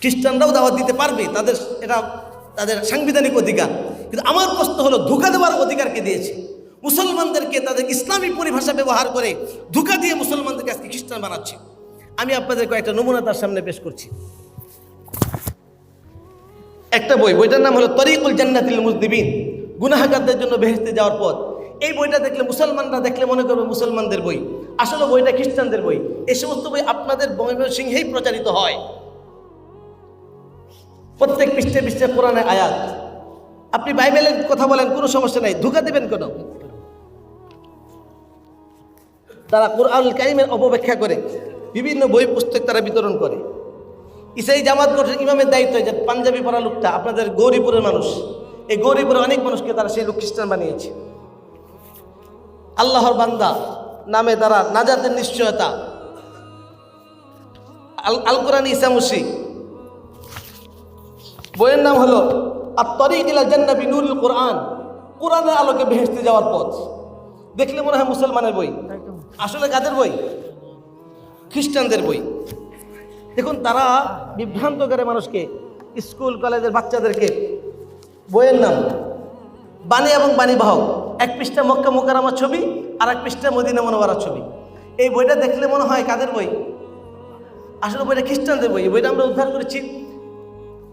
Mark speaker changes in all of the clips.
Speaker 1: খ্রিস্টানরাও দাওয়াত দিতে পারবে, তাদের এটা তাদের সাংবিধানিক অধিকার। কিন্তু আমার প্রশ্ন হলো, ধোকা দেওয়ার অধিকারকে দিয়েছে? মুসলমানদেরকে তাদের ইসলামী পরিভাষা ব্যবহার করে ধোকা দিয়ে মুসলমানদেরকে আজকে খ্রিস্টান বানাচ্ছে। আমি আপনাদের কয়েকটা নমুনা তার সামনে পেশ করছি। একটা বই, বইটার নাম হলো তরিকুল জান্নাতিল মুজদিবিন গুনাহাগারদের জন্য বেহেস্তে যাওয়ার পথ। এই বইটা দেখলে মুসলমানরা দেখলে মনে করবে মুসলমানদের বই। আসলে বইটা খ্রিস্টানদের বই। এই সমস্ত বই আপনাদের ময়মনসিংহেই প্রচারিত হয়। প্রত্যেক পৃষ্ঠে পৃষ্ঠে কোরআনে আয়াত। আপনি বাইবেলের কথা বলেন, কোনো সমস্যা নাই। ধোকা দেবেন কেন? তারা কোরআনুল কারিমের অপব্যাখ্যা করে, বিভিন্ন বই পুস্তক তারা বিতরণ করে। ইসাই জামাত গঠন ইমামের দায়িত্ব যে পাঞ্জাবি পড়া লোকটা আপনাদের গৌরীপুরের মানুষ। এই গৌরীপুরের অনেক মানুষকে তারা সেই লোক খ্রিস্টান বানিয়েছে। আল্লাহর বান্দা নামে তারা নাজাতের নিশ্চয়তা। আল আল কোরআন ইসামুসি বইয়ের নাম হলো আর তরিক ইলা জান্নাবি নুরুল কোরআন। কোরআনের আলোকে ভেসতে যাওয়ার পথ। দেখলে মনে হয় মুসলমানের বই। আসলে কাদের বই? খ্রিস্টানদের বই। দেখুন, তারা বিভ্রান্ত করে মানুষকে, স্কুল, কলেজের বাচ্চাদেরকে, বইয়ের নাম, বাণী এবং বাণী বাহক, এক পৃষ্ঠা মক্কা মোকারামার ছবি আর এক পৃষ্ঠা মদিনা মনোবরার ছবি। এই বইটা দেখলে মনে হয় কাদের বই? আসলে বইটা খ্রিস্টানদের বই। বইটা আমরা উদ্ধার করেছি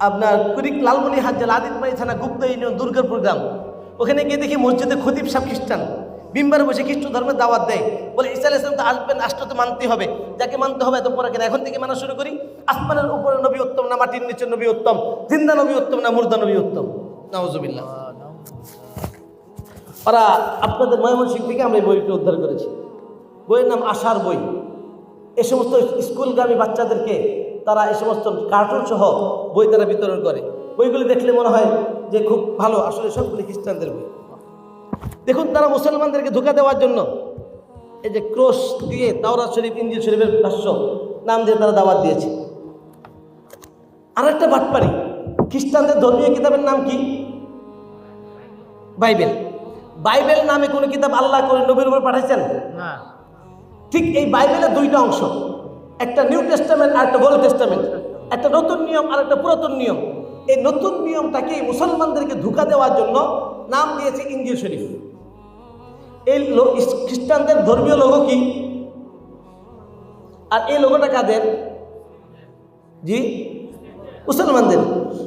Speaker 1: আপনার কুরিক লালমনি হাজ্জাল আদিতবাড়ি থানা গুপ্ত ইউনিয়ন দুর্গাপুর গ্রাম। ওখানে গিয়ে দেখি মসজিদে খতিব সাহেব খ্রিস্টান। বিম্বারে বসে খ্রিস্ট ধর্মের দাওয়াত দেয়। বলে ইসা আলাইসলাম তো আসবেন, আসতে তো মানতে হবে। যাকে মানতে হবে এত পরে কেন এখন থেকে মানা শুরু করি, আসমানের উপরে নবী উত্তম না মাটির নিচে নবী উত্তম? জিন্দা নবী উত্তম না মুর্দা নবী উত্তম? নওয়াজুবিল্লাহ ওরা আপনাদের ময়মনসিং থেকে আমরা এই বইটা উদ্ধার করেছি। বইয়ের নাম আশার বই। এ সমস্ত স্কুলগামী বাচ্চাদেরকে তারা এই সমস্ত কার্টুন সহ বই তারা বিতরণ করে। বইগুলি দেখলে মনে হয় যে খুব ভালো আসলে সবগুলি খ্রিস্টানদের বই। দেখুন তারা মুসলমানদেরকে ধোকা দেওয়ার জন্য এই যে ক্রোশ দিয়ে তাওরা শরীফ ইঞ্জিল শরীফের ভাষ্য নাম দিয়ে তারা দাওয়াত দিয়েছে। আর একটা বাটপারি খ্রিস্টানদের ধর্মীয় কিতাবের নাম কি? বাইবেল। বাইবেল নামে কোনো কিতাব আল্লাহ করে নবীর উপর পাঠাইছেন?
Speaker 2: না।
Speaker 1: ঠিক এই বাইবেলের দুইটা অংশ। একটা নিউ টেস্টামেন্ট আর একটা ওল্ড টেস্টামেন্ট। একটা নতুন নিয়ম আর একটা পুরাতন নিয়ম। এই নতুন নিয়মটাকে মুসলমানদেরকে ধোকা দেওয়ার জন্য নাম দিয়েছে ইঞ্জিল শরীফ। এই খ্রিস্টানদের ধর্মীয় লোগো কি? আর এই লোগোটা কাদের? জি? মুসলমানদের।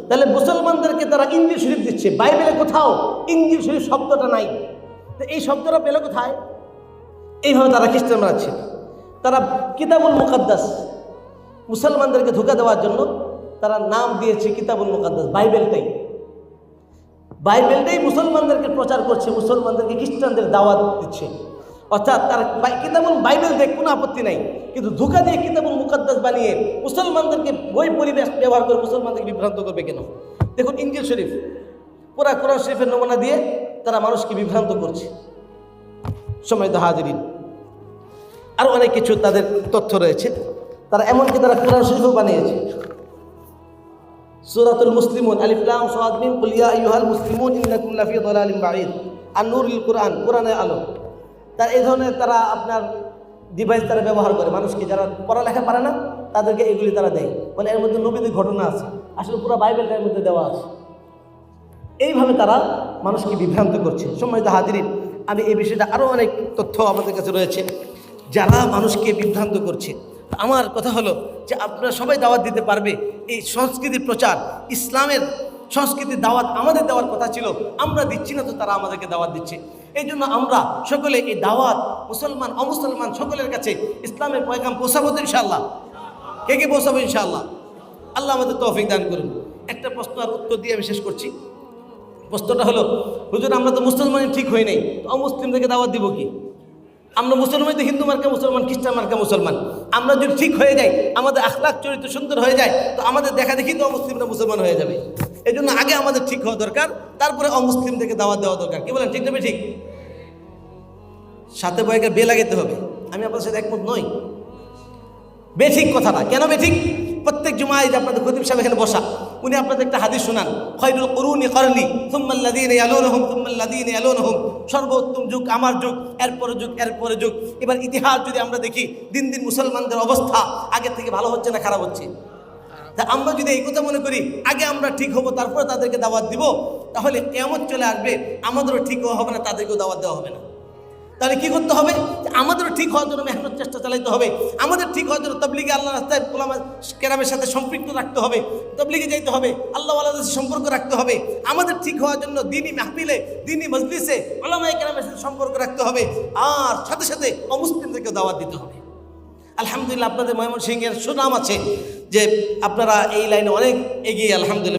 Speaker 1: তাহলে মুসলমানদেরকে তারা ইঞ্জিল শরীফ দিচ্ছে। বাইবেলে কোথাও ইঞ্জিল শরীফ শব্দটা নাই। এই শব্দটা পেলে কোথায়? এইভাবে তারা খ্রিস্টান বানাচ্ছে তারা কিতাবুল মুকাদ্দাস, মুসলমানদেরকে ধোকা দেওয়ার জন্য তারা নাম দিয়েছে কিতাবুল মুকাদ্দাস, বাইবেলটাই। বাইবেলটাই মুসলমানদেরকে প্রচার করছে, মুসলমানদেরকে খ্রিস্টানদের দাওয়াত দিচ্ছে। অর্থাৎ তার কিতাবুল বাইবেল দেখ কোনো আপত্তি নাই, কিন্তু ধোকা দিয়ে কিতাবুল মুকাদ্দাস বানিয়ে মুসলমানদেরকে বই পরিবেশ ব্যবহার করে মুসলমানদেরকে বিভ্রান্ত করবে কেন? দেখুন ইঞ্জিল শরীফ, পুরা কোরআন শরীফের নমুনা দিয়ে তারা মানুষকে বিভ্রান্ত করছে। সময় তো হাজিরিন আরও অনেক কিছু তাদের তথ্য রয়েছে। তারা এমনকি তারা কোরআন শরীফও বানিয়েছে। সুরাতুল মুসলিমুন, আলিফ, লাম সাদ মিম, কুল ইয়া আইয়ুহাল মুসলিমুন, ইন্নাকুম লাফি দালালিন বাঈদ। আর নুরুল কোরআন, কোরআনের আলো। তার এই ধরনের তারা আপনার ডিভাইস তারা ব্যবহার করে। মানুষকে যারা পড়ালেখা পারে না, তাদেরকে এগুলি তারা দেয়। মানে এর মধ্যে নবীদের ঘটনা আছে। আসলে পুরো বাইবেলটা এর মধ্যে দেওয়া আছে। এইভাবে তারা মানুষকে বিভ্রান্ত করছে। সম্মানিত হাজিরিন, আমি এই বিষয়টা আরও অনেক তথ্য আমাদের কাছে রয়েছে। যারা মানুষকে বিভ্রান্ত করছে, আমার কথা হলো যে আপনারা সবাই দাওয়াত দিতে পারবে। এই সংস্কৃতির প্রচার, ইসলামের সংস্কৃতির দাওয়াত আমাদের দেওয়ার কথা ছিল, আমরা দিচ্ছি না তো তারা আমাদেরকে দাওয়াত দিচ্ছে। এই জন্য আমরা সকলে এই দাওয়াত, মুসলমান, অমুসলমান সকলের কাছে ইসলামের পয়গাম পৌঁছাবো তো ইনশাআল্লাহ। কে কে পৌঁছাবো ইনশাআল্লাহ? আল্লাহ আমাদের তৌফিক দান করুন। একটা প্রশ্ন আর উত্তর দিয়ে আমি শেষ করছি। প্রশ্নটা হলো, হুজুর, আমরা তো মুসলমান ঠিক হই নাই, তো অমুসলিমদেরকে দাওয়াত দিব কি? আমরা মুসলমান তো হিন্দু মার্কা মুসলমান, খ্রিস্টান মার্কা মুসলমান। আমরা যদি ঠিক হয়ে যাই, আমাদের আখলাখ চরিত্র সুন্দর হয়ে যায়, তো আমাদের দেখা দেখি তো অমুসলিমরা মুসলমান হয়ে যাবে। এই জন্য আগে আমাদের ঠিক হওয়া দরকার, তারপরে অমুসলিমদেরকে দাওয়াত দেওয়া দরকার। কি বলেন, ঠিক না ঠিক সাথে বয়কে বে লাগাইতে হবে। আমি আপনার সাথে একমত নই। বেঠিক কথাটা। কেন বেঠিক? প্রত্যেক জুমায় যে আপনাদের খতিব সাহেব এখানে বসা, উনি আপনাদের একটা হাদিস শোনান, খৈরুল করুনি করনি তুম্মাল্লাদিন আলোনহুম তুম্মাল্লাদিন আলোনহুম সর্বোত্তম যুগ, আমার যুগ, এরপরে যুগ এরপরে যুগ। এবার ইতিহাস যদি আমরা দেখি, দিন দিন মুসলমানদের অবস্থা আগের থেকে ভালো হচ্ছে না খারাপ হচ্ছে? তা আমরা যদি এই কথা মনে করি, আগে আমরা ঠিক হব, তারপরে তাদেরকে দাওয়াত দিব, তাহলে কেমন চলে আসবে, আমাদেরও ঠিক হবে না, তাদেরকেও দাওয়াত দেওয়া হবে না। তাহলে কি করতে হবে? আমাদেরও ঠিক হওয়ার জন্য মেহনত চেষ্টা চালাইতে হবে। আমাদের ঠিক হওয়ার জন্য তবলিগে আল্লাহ রাস্তায় কোলামা কেরামের সাথে সম্পৃক্ত রাখতে হবে। তবলিগে যাইতে হবে, আল্লাহ আল্লাহর সাথে সম্পর্ক রাখতে হবে। আমাদের ঠিক হওয়ার জন্য দিনই মাহফিলে দিনই মজলিসে ওলামাই কেরামের সাথে সম্পর্ক রাখতে হবে। আর সাথে সাথে অমুসলিমদেরকেও দাওয়াত দিতে হবে। আলহামদুলিল্লাহ, আপনাদের ময়মনসিংহের সুনাম আছে যে আপনারা এই লাইনে অনেক এগিয়ে আলহামদুলিল্লাহ।